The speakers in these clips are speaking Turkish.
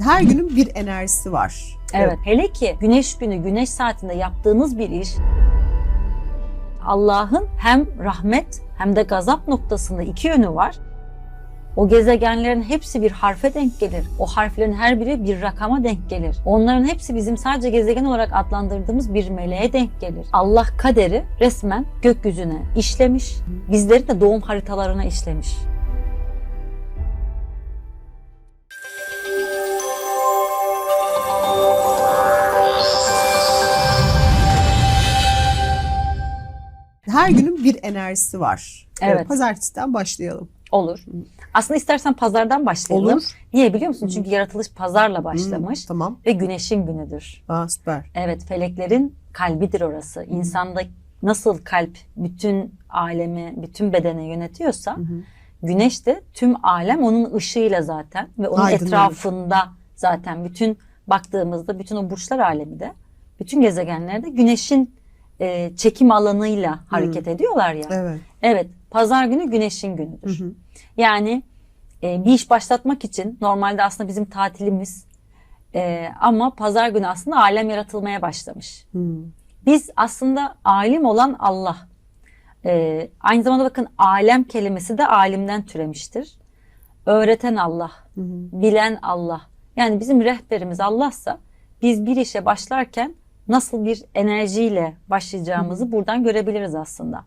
Her günün bir enerjisi var. Evet. Hele ki güneş günü, güneş saatinde yaptığınız bir iş Allah'ın hem rahmet hem de gazap noktasında iki yönü var. O gezegenlerin hepsi bir harfe denk gelir. O harflerin her biri bir rakama denk gelir. Onların hepsi bizim sadece gezegen olarak adlandırdığımız bir meleğe denk gelir. Allah kaderi resmen gökyüzüne işlemiş. Bizlerin de doğum haritalarına işlemiş. Her günün bir enerjisi var. Evet. Pazartesiden başlayalım. Olur. Aslında istersen pazardan başlayalım. Olur. Niye biliyor musun? Çünkü yaratılış pazarla başlamış Hmm, tamam. ve güneşin günüdür. Aa, süper. Evet, feleklerin kalbidir orası. İnsanda nasıl kalp bütün alemi, bütün bedeni yönetiyorsa, güneş de tüm alem onun ışığıyla zaten ve onun Aydınlanır. etrafında zaten bütün baktığımızda bütün o burçlar alemi de, bütün gezegenlerde güneşin e, çekim alanıyla hareket ediyorlar ya. Evet. Evet, pazar günü güneşin günüdür. Yani e, bir iş başlatmak için normalde aslında bizim tatilimiz e, ama pazar günü aslında alem yaratılmaya başlamış. Hmm. Biz aslında alim olan Allah. E, aynı zamanda bakın alem kelimesi de alimden türemiştir. Öğreten Allah, bilen Allah. Yani bizim rehberimiz Allah'sa biz bir işe başlarken nasıl bir enerjiyle başlayacağımızı buradan görebiliriz aslında.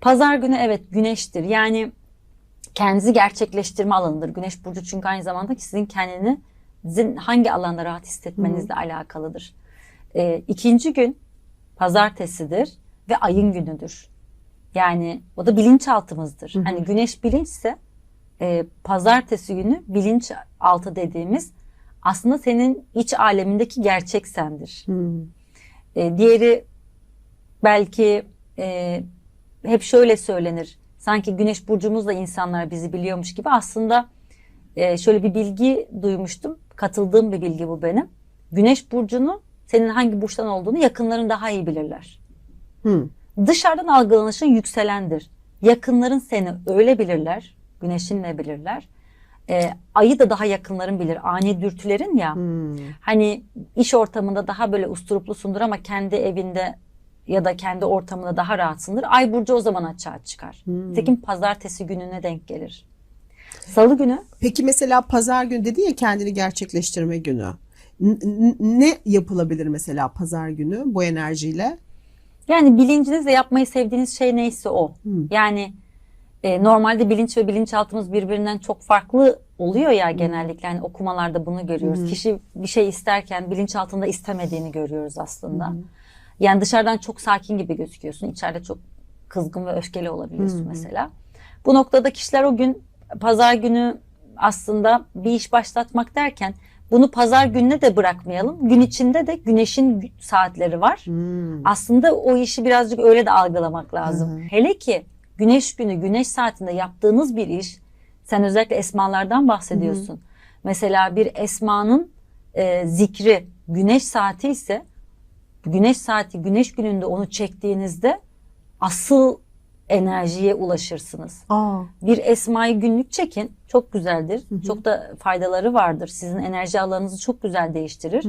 Pazar günü evet güneştir. Yani kendinizi gerçekleştirme alanıdır. Güneş burcu çünkü aynı zamanda ki sizin kendinizin hangi alanda rahat hissetmenizle alakalıdır. Ee, ikinci gün pazartesidir ve ayın günüdür. Yani o da bilinçaltımızdır. Hani güneş bilinçse e, pazartesi günü bilinçaltı dediğimiz aslında senin iç alemindeki gerçek sendir. Hmm. E, diğeri belki e, hep şöyle söylenir. Sanki güneş burcumuzla insanlar bizi biliyormuş gibi. Aslında e, şöyle bir bilgi duymuştum. Katıldığım bir bilgi bu benim. Güneş burcunu senin hangi burçtan olduğunu yakınların daha iyi bilirler. Hmm. Dışarıdan algılanışın yükselendir. Yakınların seni öyle bilirler. Güneşinle bilirler. E, ayı da daha yakınların bilir. Ani dürtülerin ya. Hmm. Hani iş ortamında daha böyle usturuplusundur ama kendi evinde ya da kendi ortamında daha rahatsındır. Ay burcu o zaman açığa çıkar. Nitekim pazartesi gününe denk gelir. Salı günü Peki mesela pazar günü dedi ya kendini gerçekleştirme günü. N- ne yapılabilir mesela pazar günü bu enerjiyle? yani bilincinizle yapmayı sevdiğiniz şey neyse o. Yani e, normalde bilinç ve bilinçaltımız birbirinden çok farklı oluyor ya genellikle. Yani okumalarda bunu görüyoruz. Kişi bir şey isterken bilinçaltında istemediğini görüyoruz aslında. Yani dışarıdan çok sakin gibi gözüküyorsun. İçeride çok kızgın ve öfkeli olabiliyorsun mesela. Bu noktada kişiler o gün pazar günü aslında bir iş başlatmak derken bunu pazar gününe de bırakmayalım. Gün içinde de güneşin gü- saatleri var. Aslında o işi birazcık öyle de algılamak lazım. Hele ki güneş günü, güneş saatinde yaptığınız bir iş, sen özellikle esmalardan bahsediyorsun. Mesela bir esmanın e, zikri güneş saati ise güneş saati güneş gününde onu çektiğinizde asıl enerjiye ulaşırsınız. Aa. Bir esmayı günlük çekin. Çok güzeldir. Çok da faydaları vardır. Sizin enerji alanınızı çok güzel değiştirir.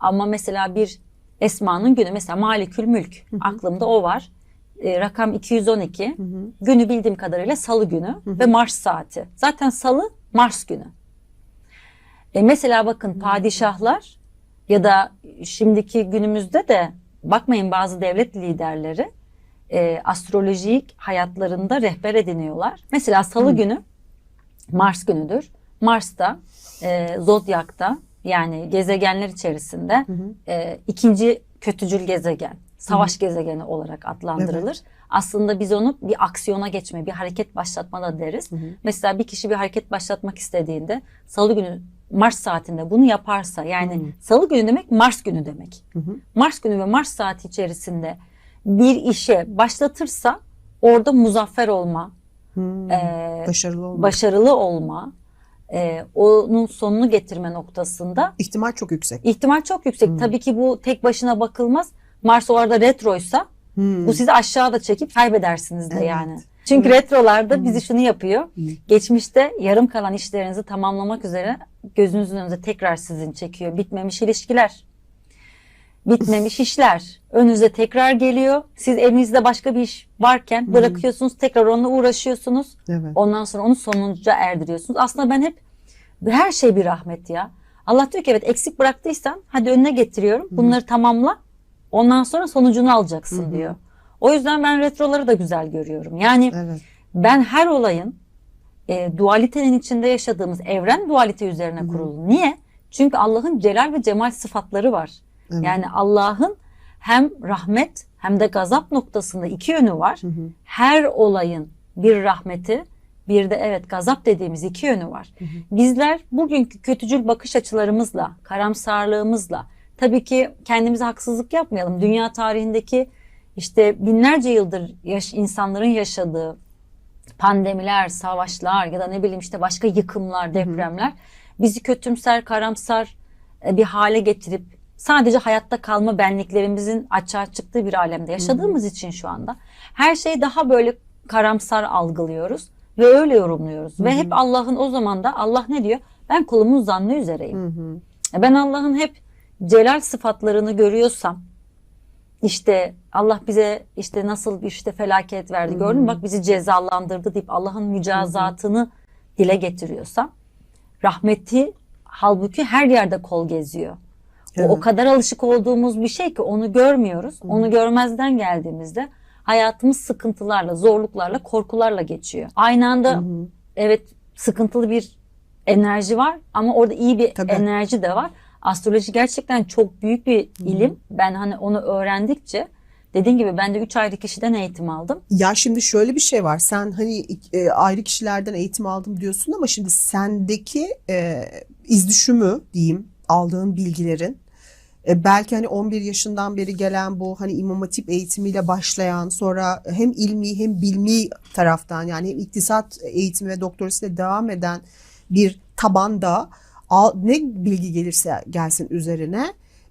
Ama mesela bir esmanın günü mesela Malikül Mülk aklımda o var. E, rakam 212. Günü bildiğim kadarıyla salı günü ve Mars saati. Zaten salı Mars günü. E mesela bakın padişahlar ya da şimdiki günümüzde de bakmayın bazı devlet liderleri e, astrolojik hayatlarında rehber ediniyorlar. Mesela salı günü Mars günüdür. Mars'ta e, zodyakta yani gezegenler içerisinde e, ikinci kötücül gezegen, savaş gezegeni olarak adlandırılır. Aslında biz onu bir aksiyona geçme, bir hareket başlatma da deriz. Mesela bir kişi bir hareket başlatmak istediğinde salı günü Mars saatinde bunu yaparsa yani salı günü demek Mars günü demek. Mars günü ve Mars saati içerisinde bir işe başlatırsa orada muzaffer olma, e, Başarılı olmak. başarılı olma, e, onun sonunu getirme noktasında İhtimal çok yüksek. ihtimal çok yüksek. Tabii ki bu tek başına bakılmaz. Mars o arada retroysa bu sizi aşağıda çekip kaybedersiniz de Evet. yani. Çünkü retrolarda bizi şunu yapıyor. Geçmişte yarım kalan işlerinizi tamamlamak üzere gözünüzün önünüze tekrar sizin çekiyor. Bitmemiş ilişkiler, bitmemiş işler önünüze tekrar geliyor. Siz elinizde başka bir iş varken bırakıyorsunuz, tekrar onunla uğraşıyorsunuz. Evet. Ondan sonra onu sonuca erdiriyorsunuz. Aslında ben hep her şey bir rahmet ya. Allah diyor ki evet eksik bıraktıysan hadi önüne getiriyorum. Bunları tamamla. Ondan sonra sonucunu alacaksın diyor. O yüzden ben retroları da güzel görüyorum. Yani Evet. ben her olayın e, dualitenin içinde yaşadığımız evren dualite üzerine kurulu. Niye? Çünkü Allah'ın celal ve cemal sıfatları var. Evet. Yani Allah'ın hem rahmet hem de gazap noktasında iki yönü var. Her olayın bir rahmeti bir de evet gazap dediğimiz iki yönü var. Bizler bugünkü kötücül bakış açılarımızla, karamsarlığımızla tabii ki kendimize haksızlık yapmayalım. Dünya tarihindeki işte binlerce yıldır yaş- insanların yaşadığı pandemiler, savaşlar ya da ne bileyim işte başka yıkımlar, depremler bizi kötümser, karamsar e, bir hale getirip sadece hayatta kalma benliklerimizin açığa çıktığı bir alemde yaşadığımız için şu anda her şeyi daha böyle karamsar algılıyoruz ve öyle yorumluyoruz. Ve hep Allah'ın o zaman da Allah ne diyor? Ben kulumun zannı üzereyim. E, Ben Allah'ın hep celal sıfatlarını görüyorsam işte Allah bize işte nasıl bir işte felaket verdi gördün mü? Bak bizi cezalandırdı deyip Allah'ın mücazatını dile getiriyorsam rahmeti halbuki her yerde kol geziyor. O, o Evet. kadar alışık olduğumuz bir şey ki onu görmüyoruz. Onu görmezden geldiğimizde hayatımız sıkıntılarla, zorluklarla, korkularla geçiyor. Aynı anda evet sıkıntılı bir enerji var ama orada iyi bir Tabii. enerji de var. Astroloji gerçekten çok büyük bir ilim. Ben hani onu öğrendikçe dediğim gibi ben de 3 ayrı kişiden eğitim aldım. Ya şimdi şöyle bir şey var. Sen hani e, ayrı kişilerden eğitim aldım diyorsun ama şimdi sendeki e, iz düşümü diyeyim aldığın bilgilerin e, belki hani 11 yaşından beri gelen bu hani İmam Hatip eğitimiyle başlayan sonra hem ilmi hem bilmi taraftan yani hem iktisat eğitimi ve doktorasıyla devam eden bir tabanda al, ne bilgi gelirse gelsin üzerine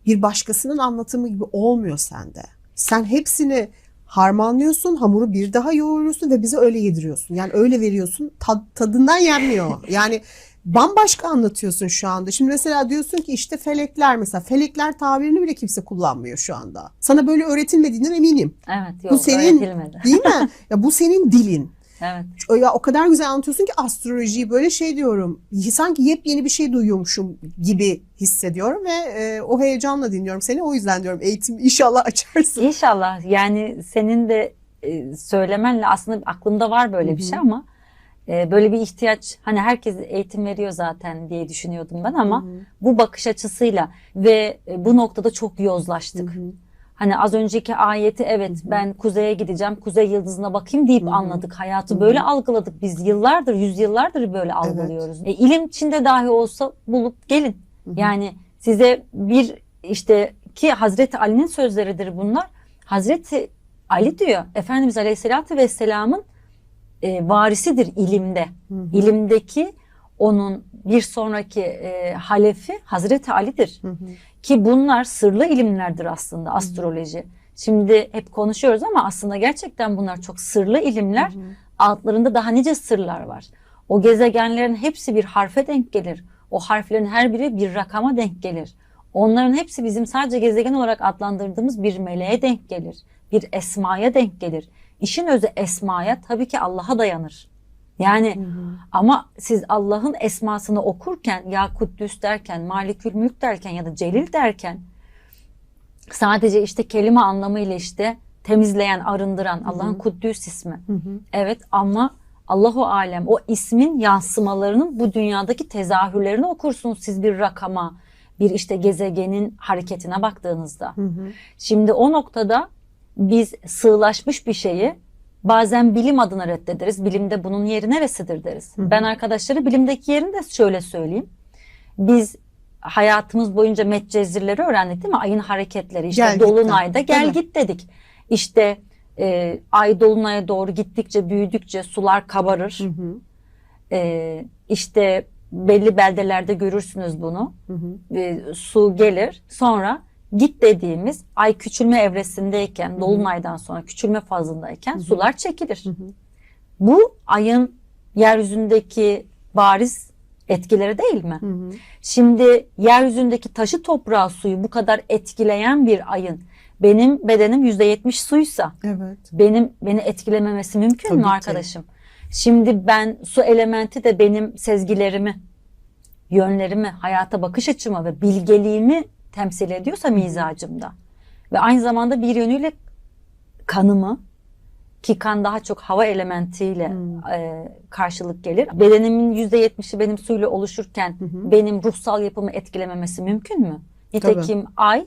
bir başkasının anlatımı gibi olmuyor sende. Sen hepsini harmanlıyorsun, hamuru bir daha yoğuruyorsun ve bize öyle yediriyorsun. Yani öyle veriyorsun, tad- tadından yenmiyor. Yani bambaşka anlatıyorsun şu anda. Şimdi mesela diyorsun ki işte felekler mesela felekler tabirini bile kimse kullanmıyor şu anda. Sana böyle öğretilmediğinden eminim. Evet yok Bu senin öğretilmedi. değil mi? Ya bu senin dilin. Evet. Ya o kadar güzel anlatıyorsun ki astrolojiyi böyle şey diyorum. Sanki yepyeni bir şey duyuyormuşum gibi hissediyorum ve e, o heyecanla dinliyorum seni. O yüzden diyorum eğitim inşallah açarsın. İnşallah yani senin de e, söylemenle aslında aklımda var böyle bir şey ama e, böyle bir ihtiyaç hani herkes eğitim veriyor zaten diye düşünüyordum ben ama bu bakış açısıyla ve e, bu noktada çok yozlaştık. Hani az önceki ayeti evet ben kuzeye gideceğim, kuzey yıldızına bakayım deyip anladık. Hayatı böyle algıladık. Biz yıllardır, yüzyıllardır böyle algılıyoruz. E, ilim Çin'de dahi olsa bulup gelin. Yani size bir işte ki Hazreti Ali'nin sözleridir bunlar. Hazreti Ali diyor Efendimiz Aleyhisselatü Vesselam'ın e, varisidir ilimde. İlimdeki onun bir sonraki e, halefi Hazreti Ali'dir. Ki bunlar sırlı ilimlerdir aslında astroloji. Şimdi hep konuşuyoruz ama aslında gerçekten bunlar çok sırlı ilimler. Altlarında daha nice sırlar var. O gezegenlerin hepsi bir harfe denk gelir. O harflerin her biri bir rakama denk gelir. Onların hepsi bizim sadece gezegen olarak adlandırdığımız bir meleğe denk gelir. Bir esmaya denk gelir. İşin özü esmaya tabii ki Allah'a dayanır. Yani ama siz Allah'ın esmasını okurken ya Kuddüs derken, Malikül Mülk derken ya da Celil derken sadece işte kelime anlamıyla işte temizleyen, arındıran Allah'ın Kuddüs ismi. Evet ama Allahu alem o ismin yansımalarının bu dünyadaki tezahürlerini okursunuz siz bir rakama, bir işte gezegenin hareketine baktığınızda. Şimdi o noktada biz sığlaşmış bir şeyi bazen bilim adına reddederiz. Bilimde bunun yeri neresidir deriz. Ben arkadaşlara bilimdeki yerini de şöyle söyleyeyim. Biz hayatımız boyunca metcezirleri öğrendik değil mi? Ayın hareketleri işte Gel dolunayda gel Tabii. git dedik. İşte e, ay dolunaya doğru gittikçe büyüdükçe sular kabarır. E, işte belli beldelerde görürsünüz bunu. E, su gelir. Sonra git dediğimiz ay küçülme evresindeyken, dolunaydan sonra küçülme fazındayken sular çekilir. Bu ayın yeryüzündeki bariz etkileri değil mi? Hı hı. Şimdi yeryüzündeki taşı toprağı suyu bu kadar etkileyen bir ayın benim bedenim %70 suysa Evet. benim beni etkilememesi mümkün Tabii mü ki. arkadaşım? Şimdi ben su elementi de benim sezgilerimi, yönlerimi, hayata bakış açımı ve bilgeliğimi temsil ediyorsa mizacımda ve aynı zamanda bir yönüyle kanımı ki kan daha çok hava elementiyle Hmm. e, karşılık gelir. Bedenimin %70'i benim suyla oluşurken hı. benim ruhsal yapımı etkilememesi mümkün mü? Nitekim ay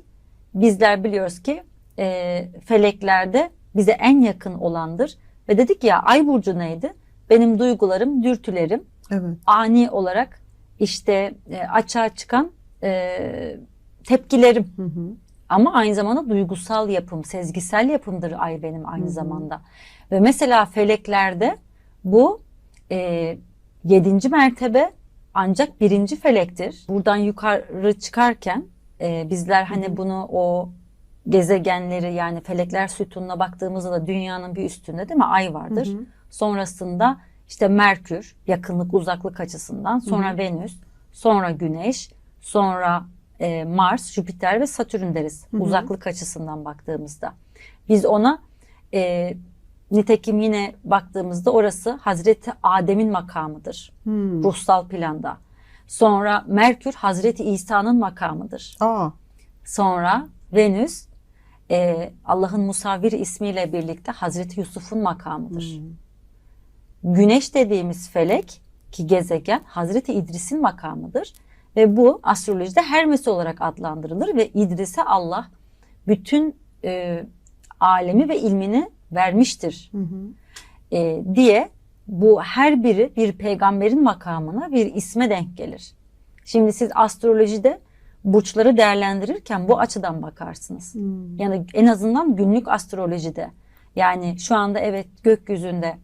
bizler biliyoruz ki e, feleklerde bize en yakın olandır. Ve dedik ya ay burcu neydi? Benim duygularım, dürtülerim Evet. ani olarak işte e, açığa çıkan e, tepkilerim. Hı hı. Ama aynı zamanda duygusal yapım, sezgisel yapımdır ay benim aynı Hı hı. zamanda. Ve mesela feleklerde bu e, yedinci mertebe ancak birinci felektir. Buradan yukarı çıkarken e, bizler hani bunu o gezegenleri yani felekler sütununa baktığımızda da dünyanın bir üstünde değil mi ay vardır. Hı hı. Sonrasında işte Merkür yakınlık uzaklık açısından sonra Venüs sonra Güneş sonra e, Mars, Jüpiter ve Satürn deriz Hı hı. uzaklık açısından baktığımızda. Biz ona e, nitekim yine baktığımızda orası Hazreti Adem'in makamıdır Hmm. ruhsal planda. Sonra Merkür Hazreti İsa'nın makamıdır. Aa. Sonra Venüs e, Allah'ın Musavvir ismiyle birlikte Hazreti Yusuf'un makamıdır. Hmm. Güneş dediğimiz felek ki gezegen Hazreti İdris'in makamıdır. Ve bu astrolojide Hermes olarak adlandırılır ve İdris'e Allah bütün e, alemi ve ilmini vermiştir Hı hı. e, diye bu her biri bir peygamberin makamına bir isme denk gelir. Şimdi siz astrolojide burçları değerlendirirken bu açıdan bakarsınız. Hmm. Yani en azından günlük astrolojide. Yani şu anda evet gökyüzünde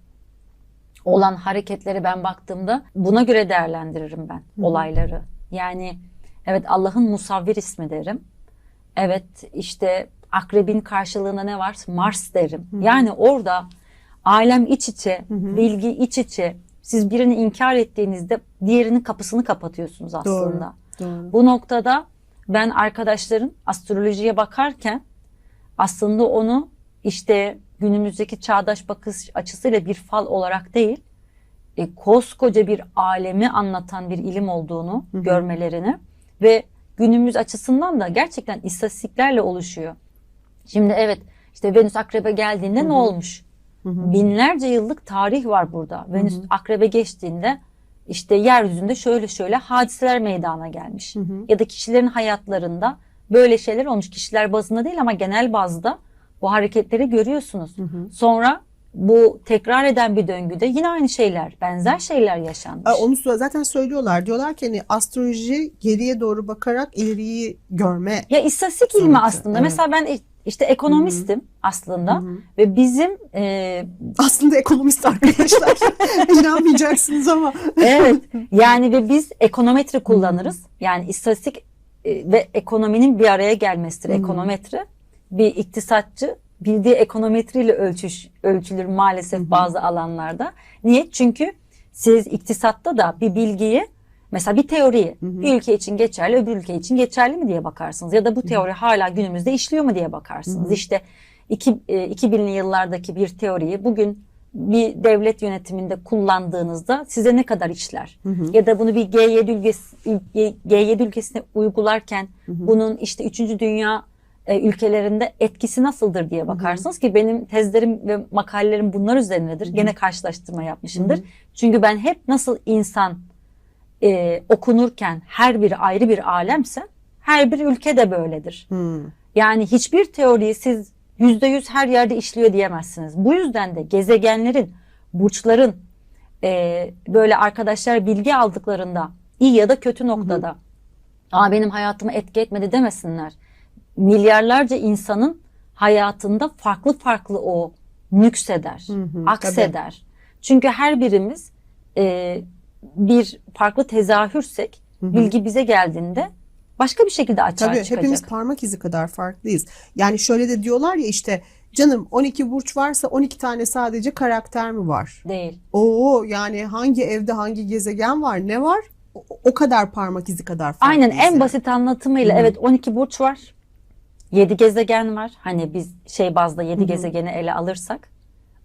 olan hareketleri ben baktığımda buna göre değerlendiririm ben Hı. olayları. Yani evet Allah'ın musavvir ismi derim. Evet işte akrebin karşılığında ne var? Mars derim. Hı. Yani orada alem iç içe, Hı hı. bilgi iç içe. Siz birini inkar ettiğinizde diğerinin kapısını kapatıyorsunuz aslında. Doğru. Bu noktada ben arkadaşların astrolojiye bakarken aslında onu işte günümüzdeki çağdaş bakış açısıyla bir fal olarak değil, e, koskoca bir alemi anlatan bir ilim olduğunu Hı hı. görmelerini ve günümüz açısından da gerçekten istatistiklerle oluşuyor. Şimdi evet işte Venüs Akrep'e geldiğinde Hı ne olmuş? Hı hı. Binlerce yıllık tarih var burada. Venüs Akrep'e geçtiğinde işte yeryüzünde şöyle şöyle hadiseler meydana gelmiş. Hı hı. Ya da kişilerin hayatlarında böyle şeyler olmuş. Kişiler bazında değil ama genel bazda bu hareketleri görüyorsunuz. Hı hı. Sonra bu tekrar eden bir döngüde yine aynı şeyler, benzer şeyler yaşanmış. Aa, Onu zaten söylüyorlar. Diyorlar ki hani astroloji geriye doğru bakarak ileriyi görme. Ya istatistik ilmi aslında. evet. Mesela ben işte ekonomistim aslında Hı hı. ve bizim e, Aslında ekonomist arkadaşlar. İnanmayacaksınız ama. evet yani ve biz ekonometri kullanırız. Yani istatistik e, ve ekonominin bir araya gelmesidir Hı hı. ekonometri. Bir iktisatçı bildiği ekonometriyle ölçüş ölçülür maalesef Hı hı. bazı alanlarda. Niye? Çünkü siz iktisatta da bir bilgiyi mesela bir teoriyi Hı hı. bir ülke için geçerli öbür ülke için geçerli mi diye bakarsınız ya da bu teori hala günümüzde işliyor mu diye bakarsınız. Hı hı. İşte iki, e, 2000'li yıllardaki bir teoriyi bugün bir devlet yönetiminde kullandığınızda size ne kadar işler? Hı hı. Ya da bunu bir G7 ülkesi, G7 ülkesine uygularken Hı hı. bunun işte 3. dünya e, ülkelerinde etkisi nasıldır diye bakarsınız ki benim tezlerim ve makalelerim bunlar üzerinedir. Gene karşılaştırma yapmışımdır. Hı hı. Çünkü ben hep nasıl insan e, okunurken her biri ayrı bir alemse her bir ülke de böyledir. Hı. Yani hiçbir teoriyi siz yüzde yüz her yerde işliyor diyemezsiniz. Bu yüzden de gezegenlerin, burçların e, böyle arkadaşlar bilgi aldıklarında iyi ya da kötü noktada Aa, benim hayatımı etki etmedi demesinler. Milyarlarca insanın hayatında farklı farklı o nükseder, Hı hı, akseder. Çünkü her birimiz e, bir farklı tezahürsek Hı hı. bilgi bize geldiğinde başka bir şekilde açığa Tabii çıkacak. hepimiz parmak izi kadar farklıyız. Yani şöyle de diyorlar ya işte Canım 12 burç varsa 12 tane sadece karakter mi var? Değil. Oo yani hangi evde hangi gezegen var ne var? O, o kadar parmak izi kadar farklıyız Aynen en yani. basit anlatımıyla evet 12 burç var. 7 gezegen var. Hani biz şey bazda 7 gezegeni ele alırsak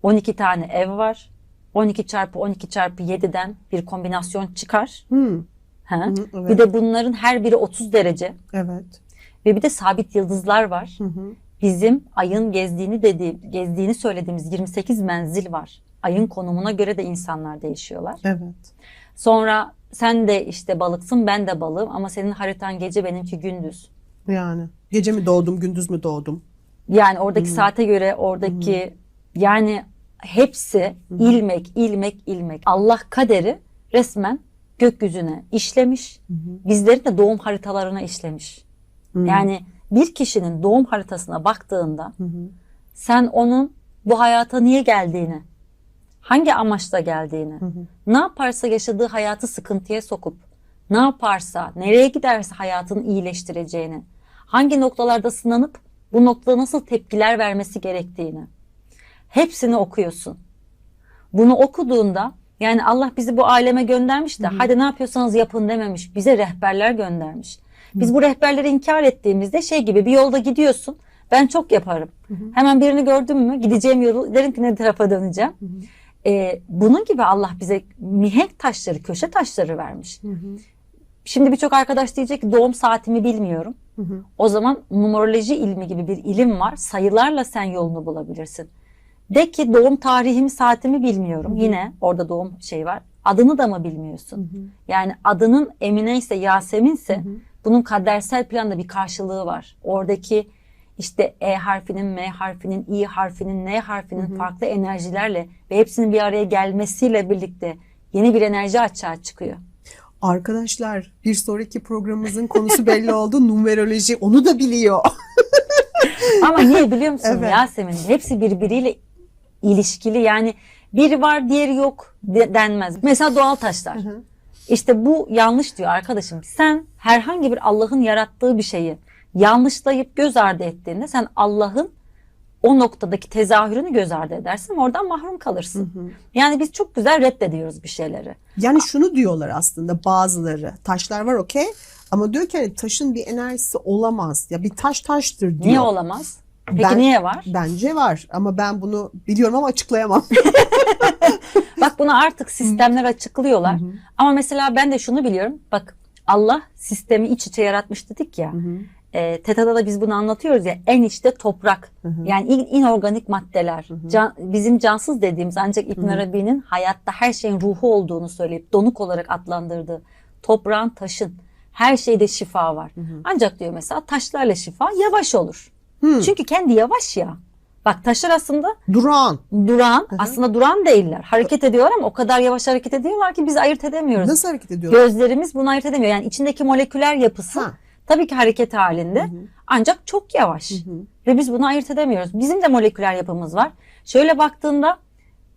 12 tane ev var. 12 çarpı 12 çarpı 7'den bir kombinasyon çıkar. Hı, Ha? hı, evet. Bir de bunların her biri 30 derece evet. ve bir de sabit yıldızlar var. Hı hı. Bizim ayın gezdiğini dediği, gezdiğini söylediğimiz 28 menzil var. Ayın konumuna göre de insanlar değişiyorlar. Evet. Sonra sen de işte balıksın, ben de balığım ama senin haritan gece benimki gündüz. Yani gece mi doğdum gündüz mü doğdum? Yani oradaki saate göre oradaki yani hepsi ilmek, ilmek, ilmek. Allah kaderi resmen gökyüzüne işlemiş. Bizlerin de doğum haritalarına işlemiş. Yani bir kişinin doğum haritasına baktığında sen onun bu hayata niye geldiğini, hangi amaçla geldiğini, ne yaparsa yaşadığı hayatı sıkıntıya sokup, ne yaparsa, nereye giderse hayatını iyileştireceğini, hangi noktalarda sınanıp bu noktada nasıl tepkiler vermesi gerektiğini hepsini okuyorsun. Bunu okuduğunda yani Allah bizi bu aleme göndermiş de hadi ne yapıyorsanız yapın dememiş. Bize rehberler göndermiş. Biz bu rehberleri inkar ettiğimizde şey gibi bir yolda gidiyorsun. Ben çok yaparım. Hemen birini gördüm mü gideceğim yolu derim ki ne tarafa döneceğim. Ee, bunun gibi Allah bize mihenk taşları, köşe taşları vermiş. Şimdi birçok arkadaş diyecek ki doğum saatimi bilmiyorum. O zaman numeroloji ilmi gibi bir ilim var. Sayılarla sen yolunu bulabilirsin. De ki doğum tarihimi saatimi bilmiyorum. Yine orada doğum şey var. Adını da mı bilmiyorsun? Yani adının Emine ise Yasemin ise bunun kadersel planda bir karşılığı var. Oradaki işte E harfinin, M harfinin, İ harfinin, N harfinin farklı enerjilerle ve hepsinin bir araya gelmesiyle birlikte yeni bir enerji açığa çıkıyor. Arkadaşlar bir sonraki programımızın konusu belli oldu. Numeroloji onu da biliyor. Ama niye biliyor musun Evet. Yasemin? Hepsi birbiriyle ilişkili yani biri var diğeri yok de- denmez. Mesela doğal taşlar. İşte bu yanlış diyor arkadaşım. Sen herhangi bir Allah'ın yarattığı bir şeyi yanlışlayıp göz ardı ettiğinde sen Allah'ın o noktadaki tezahürünü göz ardı edersin ve oradan mahrum kalırsın. Yani biz çok güzel reddediyoruz bir şeyleri. Yani şunu diyorlar aslında bazıları. Taşlar var okey. Ama diyor ki hani taşın bir enerjisi olamaz. Ya bir taş taştır diyor. Niye olamaz? Peki Ben- niye var? Bence var ama ben bunu biliyorum ama açıklayamam. Bak bunu artık sistemler açıklıyorlar. Ama mesela ben de şunu biliyorum. Bak Allah sistemi iç içe yaratmış dedik ya. E, TETA'da da biz bunu anlatıyoruz ya. En içte toprak. Yani in- inorganik maddeler. Can- bizim cansız dediğimiz ancak İbn Arabi'nin hayatta her şeyin ruhu olduğunu söyleyip donuk olarak adlandırdığı toprağın, taşın her şeyde şifa var. Ancak diyor mesela taşlarla şifa yavaş olur. Çünkü kendi yavaş ya. Bak taşlar aslında Duran. duran aslında duran değiller. Hareket ediyorlar ama o kadar yavaş hareket ediyorlar ki biz ayırt edemiyoruz. Nasıl hareket ediyorlar? Gözlerimiz bunu ayırt edemiyor. Yani içindeki moleküler yapısı Ha. Tabii ki hareket halinde ancak çok yavaş. Ve biz bunu ayırt edemiyoruz. Bizim de moleküler yapımız var. Şöyle baktığında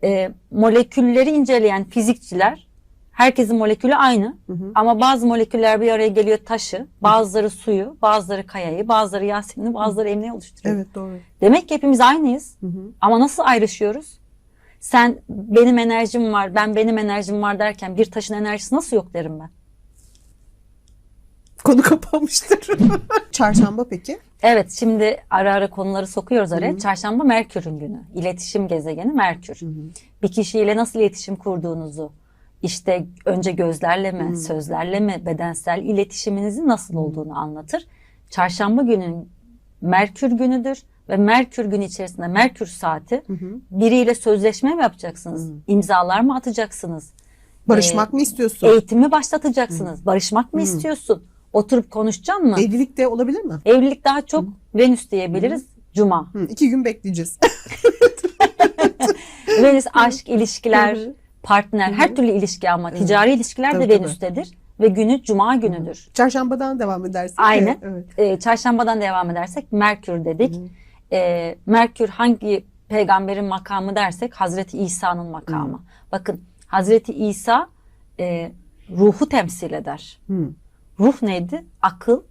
e, molekülleri inceleyen fizikçiler herkesin molekülü aynı ama bazı moleküller bir araya geliyor taşı, bazıları suyu, bazıları kayayı, bazıları Yasemin'i, bazıları Emine'yi oluşturuyor. Evet doğru. Demek ki hepimiz aynıyız. Ama nasıl ayrışıyoruz? Sen benim enerjim var, ben benim enerjim var derken bir taşın enerjisi nasıl yok derim ben. Konu kapanmıştır. Çarşamba peki? Evet şimdi ara ara konuları sokuyoruz araya. Çarşamba Merkür'ün günü. İletişim gezegeni Merkür. Bir kişiyle nasıl iletişim kurduğunuzu, işte önce gözlerle mi, sözlerle mi, bedensel iletişiminizin nasıl olduğunu anlatır. Çarşamba günün Merkür günüdür ve Merkür günü içerisinde Merkür saati biriyle sözleşme mi yapacaksınız? İmzalar mı atacaksınız? Barışmak mı istiyorsun? Eğitimi başlatacaksınız. Barışmak mı istiyorsun? Oturup konuşacaksın mı? Evlilik de olabilir mi? Evlilik daha çok Venüs diyebiliriz. Cuma. Hı, iki gün bekleyeceğiz. Venüs aşk, ilişkiler, partner, her türlü ilişki ama ticari ilişkiler Tabii, de tabii. Venüs'tedir. Ve günü Cuma günüdür. Çarşambadan devam edersin. Aynen. Evet. Ee, çarşambadan devam edersek Merkür dedik. Ee, Merkür hangi peygamberin makamı dersek Hazreti İsa'nın makamı. Bakın Hazreti İsa e, ruhu temsil eder. Hı. Ruh neydi? Akıl,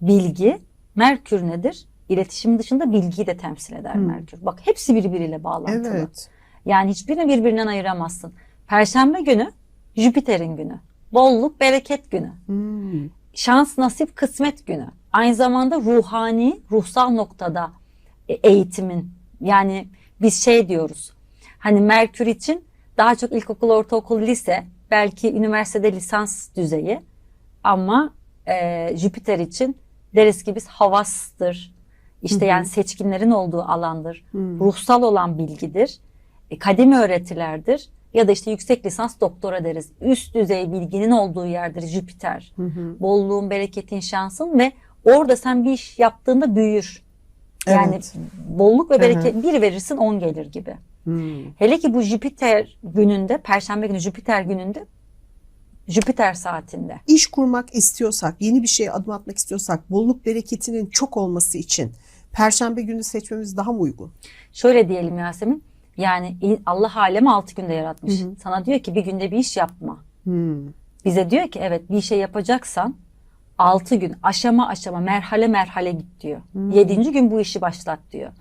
bilgi. Merkür nedir? iletişim dışında bilgiyi de temsil eder Merkür. Bak hepsi birbiriyle bağlantılı. Evet. Yani hiçbirini birbirinden ayıramazsın. Perşembe günü Jüpiter'in günü. Bolluk, bereket günü. Hmm. Şans, nasip, kısmet günü. Aynı zamanda ruhani, ruhsal noktada e, eğitimin. Yani biz şey diyoruz. Hani Merkür için daha çok ilkokul, ortaokul, lise, belki üniversitede lisans düzeyi. Ama e, Jüpiter için deriz ki biz havastır. İşte yani seçkinlerin olduğu alandır. Ruhsal olan bilgidir. E, kadim öğretilerdir. Ya da işte yüksek lisans doktora deriz. Üst düzey bilginin olduğu yerdir Jüpiter. Bolluğun, bereketin, şansın ve orada sen bir iş yaptığında büyür. Yani Evet. bolluk ve bereket bir verirsin on gelir gibi. Hmm. Hele ki bu Jüpiter gününde, Perşembe günü Jüpiter gününde, Jüpiter saatinde. İş kurmak istiyorsak, yeni bir şeye adım atmak istiyorsak, bolluk bereketinin çok olması için Perşembe günü seçmemiz daha mı uygun? Şöyle diyelim Yasemin, yani Allah alemi altı günde yaratmış. Sana diyor ki bir günde bir iş yapma. Hmm. Bize diyor ki evet bir şey yapacaksan altı gün aşama aşama merhale merhale git diyor. Yedinci gün bu işi başlat diyor.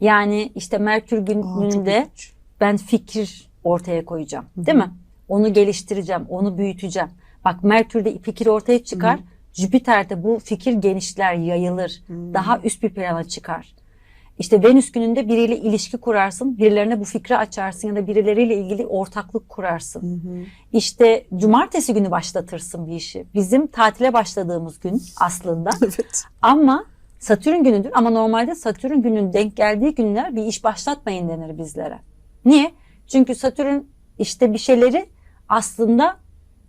Yani işte Merkür Aa, gününde ilginç. ben fikir ortaya koyacağım. Değil mi? Onu geliştireceğim, onu büyüteceğim. Bak Merkür'de fikir ortaya çıkar. Jüpiter'de bu fikir genişler, yayılır. Daha üst bir plana çıkar. İşte Venüs gününde biriyle ilişki kurarsın, birilerine bu fikri açarsın ya da birileriyle ilgili ortaklık kurarsın. İşte cumartesi günü başlatırsın bir işi. Bizim tatile başladığımız gün aslında. Evet. Ama Satürn günüdür ama normalde Satürn günün denk geldiği günler bir iş başlatmayın denir bizlere. Niye? Çünkü Satürn işte bir şeyleri aslında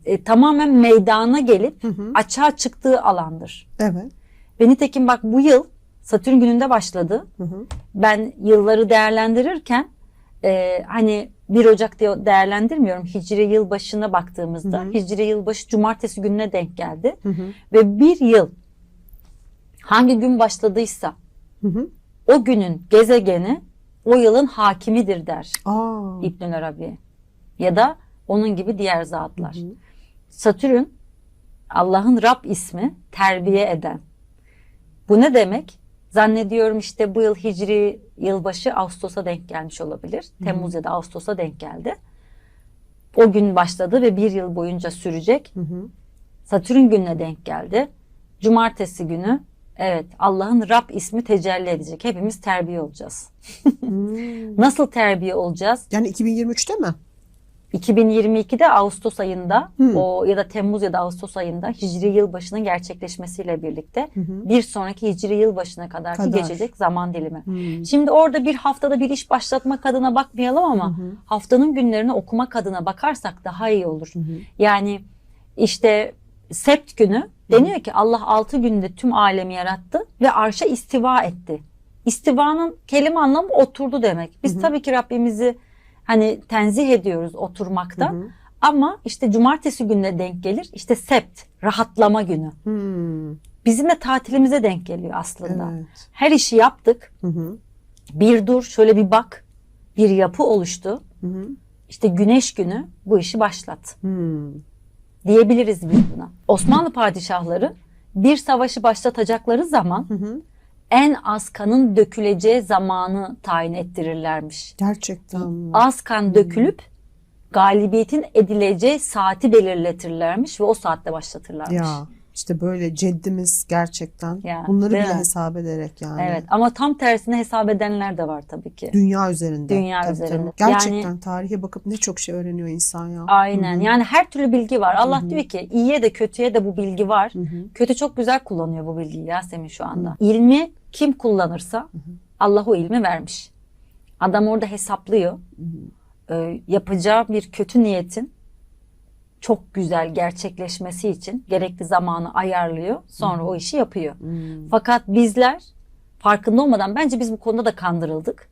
e, tamamen meydana gelip açığa çıktığı alandır. Evet. Ve nitekim bak bu yıl Satürn gününde başladı. Hı hı. Ben yılları değerlendirirken e, hani 1 Ocak diye değerlendirmiyorum. Hicri yıl başına baktığımızda Hicri yılbaşı cumartesi gününe denk geldi. Ve bir yıl hangi gün başladıysa Hı hı. o günün gezegeni o yılın hakimidir der. İbnül Arabi. Ya da onun gibi diğer zatlar. Satürn Allah'ın Rab ismi terbiye eden. Bu ne demek? Zannediyorum işte bu yıl Hicri yılbaşı Ağustos'a denk gelmiş olabilir. Temmuz ya da Ağustos'a denk geldi. O gün başladı ve bir yıl boyunca sürecek. Hı hı. Satürn gününe denk geldi. Cumartesi günü evet Allah'ın Rab ismi tecelli edecek. Hepimiz terbiye olacağız. Nasıl terbiye olacağız? Yani 2023'te mi? 2022'de Ağustos ayında Hmm. o ya da Temmuz ya da Ağustos ayında Hicri yılbaşının gerçekleşmesiyle birlikte bir sonraki Hicri yılbaşına kadar, Kadar. geçecek zaman dilimi. Hmm. Şimdi orada bir haftada bir iş başlatmak adına bakmayalım ama haftanın günlerini okumak adına bakarsak daha iyi olur. Yani işte Sept günü deniyor ki Allah altı günde tüm alemi yarattı ve arşa istiva etti. İstivanın kelime anlamı oturdu demek. Biz tabii ki Rabbimizi hani tenzih ediyoruz oturmaktan. Ama işte cumartesi gününe denk gelir. İşte sept, rahatlama günü. Hmm. Bizim de tatilimize denk geliyor aslında. Evet. Her işi yaptık. Hı hı. Bir dur, şöyle bir bak. Bir yapı oluştu. Hı hı. İşte güneş günü bu işi başlat Hmm. diyebiliriz biz buna. Osmanlı padişahları bir savaşı başlatacakları zaman hı. En az kanın döküleceği zamanı tayin ettirirlermiş. Gerçekten mi? Az kan dökülüp galibiyetin edileceği saati belirletirlermiş ve o saatte başlatırlarmış. Ya işte böyle ceddimiz gerçekten Ya, bunları bile mi? hesap ederek yani. Evet ama tam tersine hesap edenler de var tabii ki. Dünya üzerinde. Dünya üzerinde. Gerçekten Yani- tarihe bakıp ne çok şey öğreniyor insan ya. Aynen. Yani her türlü bilgi var. Allah diyor ki iyiye de kötüye de bu bilgi var. hı. Kötü çok güzel kullanıyor bu bilgiyi Yasemin şu anda. İlmi kim kullanırsa Allah o ilmi vermiş. Adam orada hesaplıyor. Ee, yapacağı bir kötü niyetin çok güzel gerçekleşmesi için gerekli zamanı ayarlıyor. Sonra o işi yapıyor. Fakat bizler farkında olmadan bence biz bu konuda da kandırıldık.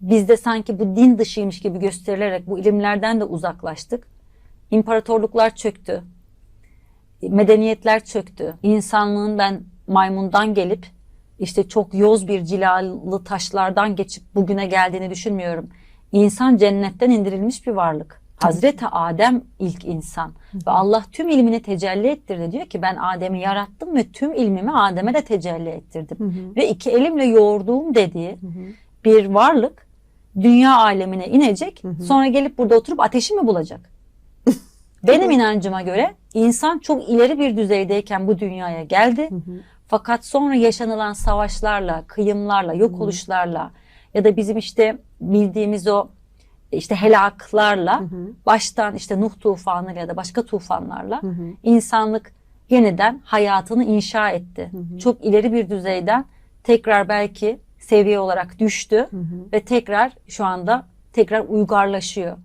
Biz de sanki bu din dışıymış gibi gösterilerek bu ilimlerden de uzaklaştık. İmparatorluklar çöktü. Medeniyetler çöktü. İnsanlığın ben maymundan gelip işte çok yoz bir cilalı taşlardan geçip bugüne geldiğini düşünmüyorum. İnsan cennetten indirilmiş bir varlık. Hazreti Adem ilk insan ve Allah tüm ilmini tecelli ettirdi. Diyor ki ben Adem'i yarattım ve tüm ilmimi Adem'e de tecelli ettirdim. Hı hı. Ve iki elimle yoğurduğum dediği Hı hı. bir varlık dünya alemine inecek. Hı hı. Sonra gelip burada oturup ateşi mi bulacak? Benim inancıma göre insan çok ileri bir düzeydeyken bu dünyaya geldi. Hı hı. Fakat sonra yaşanılan savaşlarla, kıyımlarla, yok oluşlarla ya da bizim işte bildiğimiz o işte helaklarla Hı hı. baştan işte Nuh tufanıyla ya da başka tufanlarla Hı hı. insanlık yeniden hayatını inşa etti. hı. Çok ileri bir düzeyden tekrar belki seviye olarak düştü Hı hı. ve tekrar şu anda tekrar uygarlaşıyor.